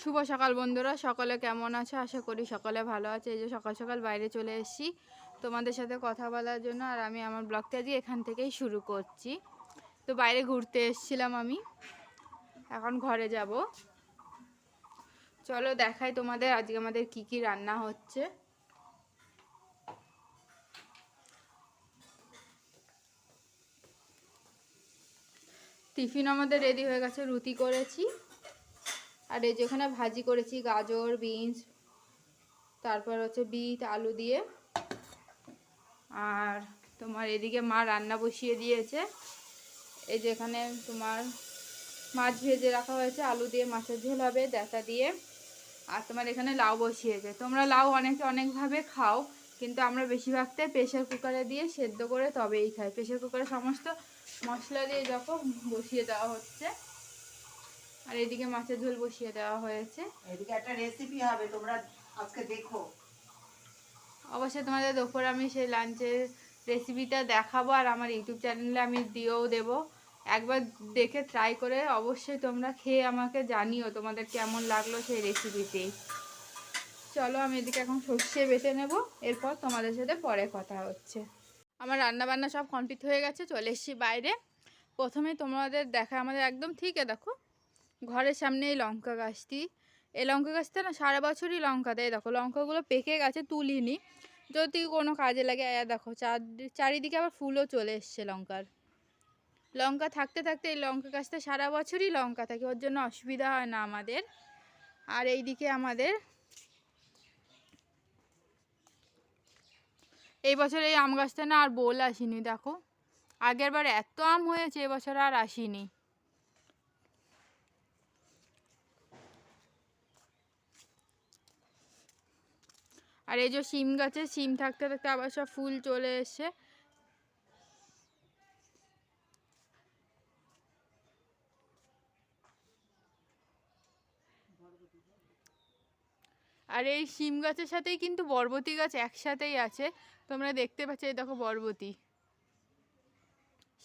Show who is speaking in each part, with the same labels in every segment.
Speaker 1: শুভ সকাল বন্ধুরা, সকলে কেমন আছে? আশা করি সকলে ভালো আছে। এই যে সকাল সকাল বাইরে চলে এসেছি তোমাদের সাথে কথা বলার জন্য আর আমি আমার ব্লগটা আজকে এখান থেকেই শুরু করছি। তো বাইরে ঘুরতে এসেছিলাম আমি, এখন ঘরে যাব। চলো দেখাই তোমাদের আজকে আমাদের কি কি রান্না হচ্ছে। টিফিন আমাদের রেডি হয়ে গেছে, রুটি করেছি। আর এই যেখানে ভাজি করেছি গাজর, বিনস, তারপর হচ্ছে বিট, আলু দিয়ে। আর তোমার এদিকে মা রান্না বসিয়ে দিয়েছে। এই যেখানে তোমার মাছ ভেজে রাখা হয়েছে, আলু দিয়ে মাছের ঝোল হবে, ডাঁটা দিয়ে। আর তোমার এখানে লাউ বসিয়েছে। তোমরা লাউ অনেকে অনেকভাবে খাও, কিন্তু আমরা বেশিরভাগটাই প্রেশার কুকারে দিয়ে সেদ্ধ করে তবেই খাই। প্রেশার কুকারে সমস্ত মশলা দিয়ে যখন বসিয়ে দেওয়া হচ্ছে আর এদিকে মাছের ঝোল বসিয়ে দেওয়া হয়েছে।
Speaker 2: এদিকে একটা রেসিপি হবে তোমরা আজকে দেখো।
Speaker 1: অবশ্যই তোমাদের দুপুর আমি সেই লাঞ্চের রেসিপিটা দেখাবো আর আমার ইউটিউব চ্যানেলে আমি দিয়েও দেব। একবার দেখে ট্রাই করে অবশ্যই তোমরা খেয়ে আমাকে জানিও তোমাদের কেমন লাগল সেই রেসিপিটি চলো আমি এদিকে এখন সর্ষে বেটে নেব এরপর তোমাদের সাথে পরে কথা হচ্ছে। আমার রান্না বান্না সব কমপ্লিট হয়ে গেছে চলে এসেছি বাইরে। প্রথমে তোমাদের দেখা আমাদের একদম ঠিক দেখো ঘরের সামনে এই লঙ্কা গাছটি। এই লঙ্কা গাছটা না সারা বছরই লঙ্কা দেয়। দেখো, লঙ্কাগুলো পেকে গেছে, তুলিনি। যদি কোনো কাজে লাগে, এ দেখো, চার চারিদিকে আবার ফুলও চলে এসছে লঙ্কার। লঙ্কা থাকতে থাকতে এই লঙ্কা গাছটা সারা বছরই লঙ্কা থাকে, ওর জন্য অসুবিধা হয় না আমাদের। আর এই দিকে আমাদের এই বছর এই আম গাছটা না আর বোল আসেনি, দেখো। আগের বার এত আম হয়েছে এবছর আর আসেনি। আর এই যে সিম গাছে সিম থাকতে থাকতে আবার সব ফুল চলে এসে আর এই সিম গাছের সাথেই কিন্তু বরবতি গাছ একসাথেই আছে। তোমরা দেখতে পাচ্ছ এই দেখো বরবতি।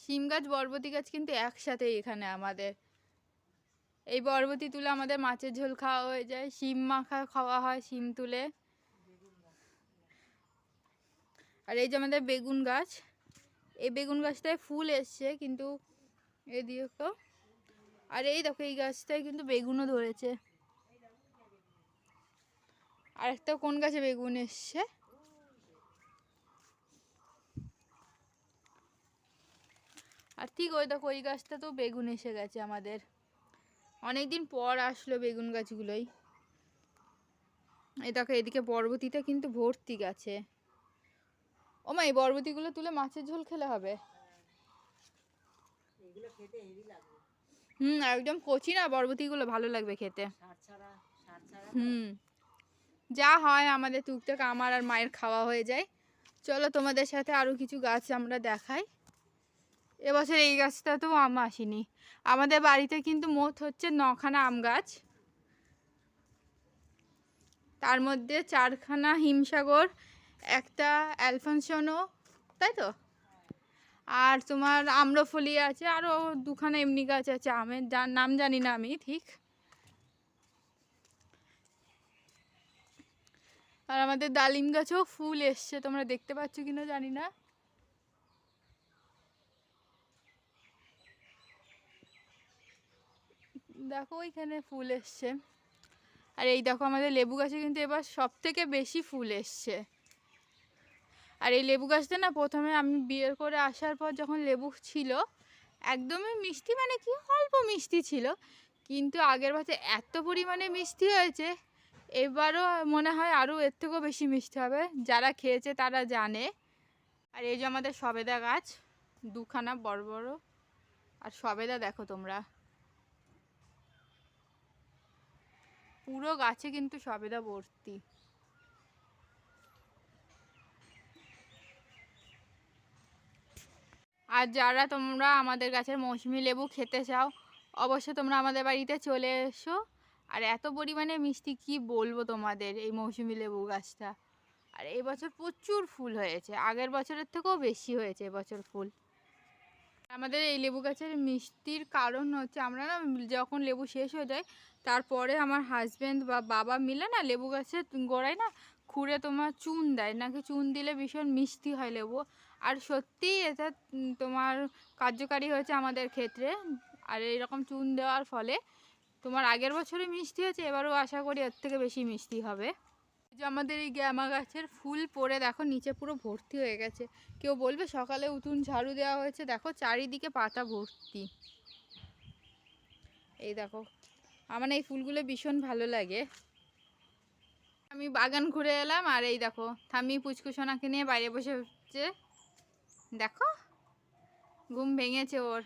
Speaker 1: সিম গাছ, বরবতি গাছ কিন্তু একসাথেই এখানে আমাদের। এই বরবতি তুলে আমাদের মাছের ঝোল খাওয়া হয়ে যায়। শিম মাখা খাওয়া হয়, শিম তুলে। আর এই যে আমাদের বেগুন গাছ, এই বেগুন গাছটায় ফুল এসছে কিন্তু এই দেখো আর এই দেখো, এই গাছটায় কিন্তু বেগুনও ধরেছে। আর একটা কোন গাছে বেগুন এসছে? আর ঠিক ওই দেখো, ওই গাছটা তো বেগুন এসে গেছে আমাদের। অনেক দিন পর আসলো বেগুন গাছগুলোই। এই দেখো, এদিকে বরবতিটা কিন্তু ভর্তি গাছে। ও মা এই বরবতিগুলো তুলে মাছের ঝোল খেলে হবে। হুম একদম কচি না বরবতিগুলো ভালো লাগবে খেতে। হুম যা হয় আমাদের টুকটাক আমার আর মায়ের খাওয়া হয়ে যায়। চলো তোমাদের সাথে আরও কিছু গাছ আমরা দেখাই। এবছর এই গাছটাতেও আম আসেনি। আমাদের বাড়িতে কিন্তু মোট হচ্ছে নখানা আম গাছ। তার মধ্যে চারখানা হিমসাগর একটা অ্যালফনসোনো, তাই তো? আর তোমার আম্রফলি আছে আরও দুখানা এমনি গাছ আছে, আমের যার নাম জানি না আমি, ঠিক? আর আমাদের ডালিম গাছেও ফুল এসছে, তোমরা দেখতে পাচ্ছ কিনা জানি না। দেখো, ওইখানে ফুল এসছে। আর এই দেখো, আমাদের লেবু গাছে কিন্তু এবার সব থেকে বেশি ফুল এসছে। আর এই লেবু গাছটা না প্রথমে আমি বিয়ের করে আসার পর যখন লেবু ছিল, একদমই মিষ্টি মানে কি অল্প মিষ্টি ছিল, কিন্তু আগের বছর এত পরিমাণে মিষ্টি হয়েছে, এবারও মনে হয় আরও এর থেকেও বেশি মিষ্টি হবে, যারা খেয়েছে তারা জানে। আর এই যে আমাদের সবেদা গাছ, দুখানা বড় বড়। আর সবেদা দেখো তোমরা। পুরো গাছে কিন্তু সবেদা ভর্তি। আর যারা তোমরা আমাদের গাছের মৌসুমি লেবু খেতে চাও, অবশ্যই তোমরা আমাদের বাড়িতে চলে এসো। আর এত পরিমাণে মিষ্টি কি বলব তোমাদের এই মৌসুমি লেবু গাছটা? আর এবছর প্রচুর ফুল হয়েছে, আগের বছরের থেকেও বেশি হয়েছে এবছর ফুল। আমাদের এই লেবু গাছের মিষ্টির কারণ হচ্ছে আমরা না যখন লেবু শেষ হয়ে যায়, তারপরে আমার হাজব্যান্ড বা বাবা মিলে না লেবু গাছের গোড়ায় না খুঁড়ে তোমার চুন দেয়, নাকি চুন দিলে ভীষণ মিষ্টি হয় লেবু। আর সত্যি এটা তোমার কার্যকারী হয়েছে আমাদের ক্ষেত্রে। আর এইরকম চুন দেওয়ার ফলে তোমার আগের বছরে মিষ্টি হয়েছে, এবারও আশা করি এর থেকে বেশি মিষ্টি হবে। যে আমাদের এই গ্যামা গাছের ফুল পড়ে, দেখো নিচে পুরো ভর্তি হয়ে গেছে। কেউ বলবে সকালে উঠুন ঝাড়ু দেওয়া হয়েছে, দেখো চারিদিকে পাতা ভর্তি। এই দেখো, আমার এই ফুলগুলো ভীষণ ভালো লাগে। আমি বাগান ঘুরে এলাম, আর এই দেখো, থামি পুচকুসোনাকে নিয়ে বাইরে বসে হচ্ছে। দেখো ঘুম ভেঙেছে ওর।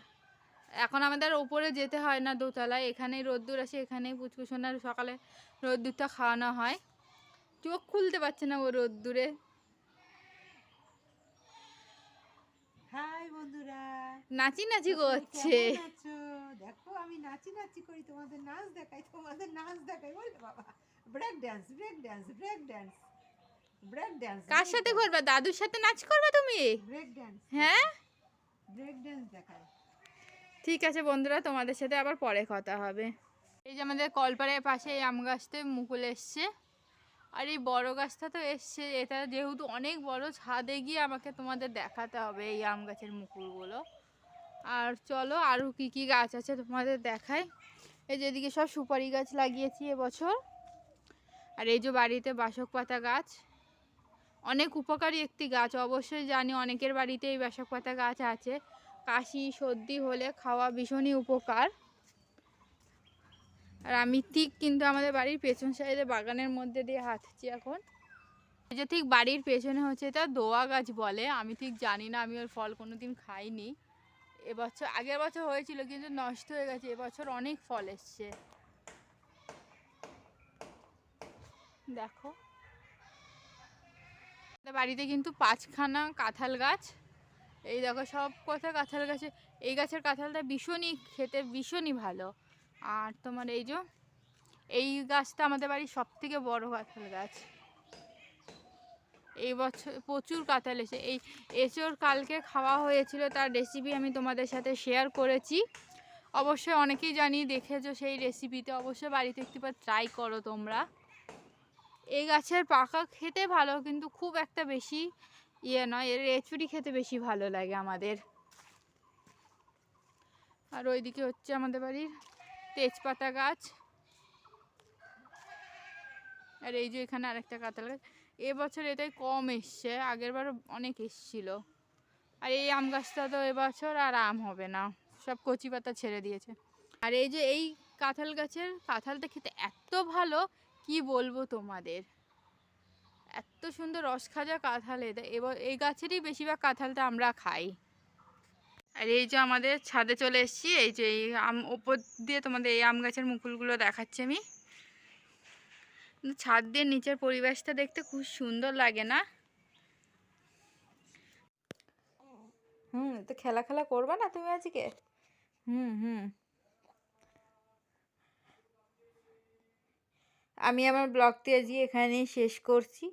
Speaker 1: এখন আমাদের ওপরে যেতে হয় না দোতলায় এখানেই রোদ্দুর আসে এখানেই পুচকুসোনার সকালে রোদ্দুরটা খাওয়ানো হয়। চোখ খুলতে পারছে না ও রোদ্দুরে।
Speaker 2: হাই বন্ধুরা।
Speaker 1: নাচি নাচি করছে?
Speaker 2: দেখো আমি নাচি নাচি করি তোমাদের নাচ দেখাই তোমাদের নাচ দেখাই। বলে বাবা break dance break dance break dance break dance
Speaker 1: কার সাথে করবে? দাদুর সাথে নাচ করবে তুমি?
Speaker 2: ব্রেক ড্যান্স
Speaker 1: হ্যাঁ?
Speaker 2: ব্রেক ড্যান্স
Speaker 1: ঠিক আছে বন্ধুরা তোমাদের সাথে আবার পরে কথা হবে। এই যে আমাদের কলপাড়ের পাশে এই আম গাছতে মুকুল এসছে। আর এই বড় গাছটা তো এসছে। এটা যেহেতু অনেক বড় ছাদে গিয়ে আমাকে তোমাদের দেখাতে হবে এই আম গাছের মুকুলগুলো। আর চলো আরও কি কি গাছ আছে তোমাদের দেখাই। এই যেদিকে সব সুপারি গাছ লাগিয়েছি এবছর। আর এই যে বাড়িতে বাসক পাতা গাছ। অনেক উপকারী একটি গাছ। অবশ্যই জানি অনেকের বাড়িতে এই বাসক পাতা গাছ আছে। কাশি, সর্দি হলে খাওয়া ভীষণই উপকার। আর আমি ঠিক কিন্তু আমাদের বাড়ির পেছন সাইডে বাগানের মধ্যে দিয়ে হাঁটছি এখন। যে ঠিক বাড়ির পেছনে হচ্ছে এটা দোয়া গাছ বলে। আমি ঠিক জানি না, আমি ওর ফল কোনো দিন খাইনি। এবছর, আগের বছর হয়েছিল কিন্তু নষ্ট হয়ে গেছে, এবছর অনেক ফল এসছে। দেখো। আমাদের বাড়িতে কিন্তু পাঁচখানা কাঁঠাল গাছ। এই দেখো সব কথা কাঁঠাল গাছে। এই গাছের কাঁঠালটা ভীষণই খেতে ভীষণই ভালো। আর তোমার এই যে, এই গাছটা আমাদের বাড়ির সব থেকে বড় কাঁঠাল গাছ। এই বছর প্রচুর কাঁঠাল এসে, এই এঁচোর কালকে খাওয়া হয়েছিল, তার রেসিপি আমি তোমাদের সাথে শেয়ার করেছি। অবশ্যই অনেকেই জানি দেখেছ সেই রেসিপিতে অবশ্যই বাড়িতে একটিবার ট্রাই করো তোমরা। এই গাছের পাকা খেতে ভালো, কিন্তু খুব একটা বেশি ইয়ে নয়। এর এচুরি খেতে বেশি ভালো লাগে আমাদের। আর ওইদিকে হচ্ছে আমাদের বাড়ির তেজপাতা গাছ। আর এই যে এখানে আরেকটা কাঁঠাল গাছ। এবছর এটাই কম এসছে, আগের বার অনেক এসছিল। আর এই আম গাছটা তো এবছর আর আম হবে না, সব কচি পাতা ছেড়ে দিয়েছে। আর এই যে এই কাঁঠাল গাছের, কাঁঠালটা খেতে এত ভালো কি বলব তোমাদের? এত সুন্দর রস খাজা কাঁঠাল এবার এই গাছেরই বেশিরভাগ কাঁঠালটা আমরা খাই। আর এই যে আমাদের ছাদে চলে এসেছি এই যে এই আম ওপর দিয়ে তোমাদের এই আম গাছের মুকুলগুলো দেখাচ্ছি আমি। ছাদ দিয়ে নিচের পরিবেশটা দেখতে খুব সুন্দর লাগে না? হুম তো খেলা খেলা করবে না তুমি আজকে? হুম হুম। আমি আমার ব্লগটি আজকে এখানেই শেষ করছি।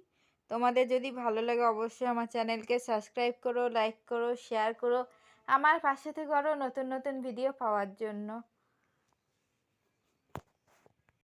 Speaker 1: তোমাদের যদি ভালো লাগে অবশ্যই আমার চ্যানেলকে সাবস্ক্রাইব করো, লাইক করো, শেয়ার করো। আমার পাশে থেকে আরও নতুন নতুন ভিডিও পাওয়ার জন্য।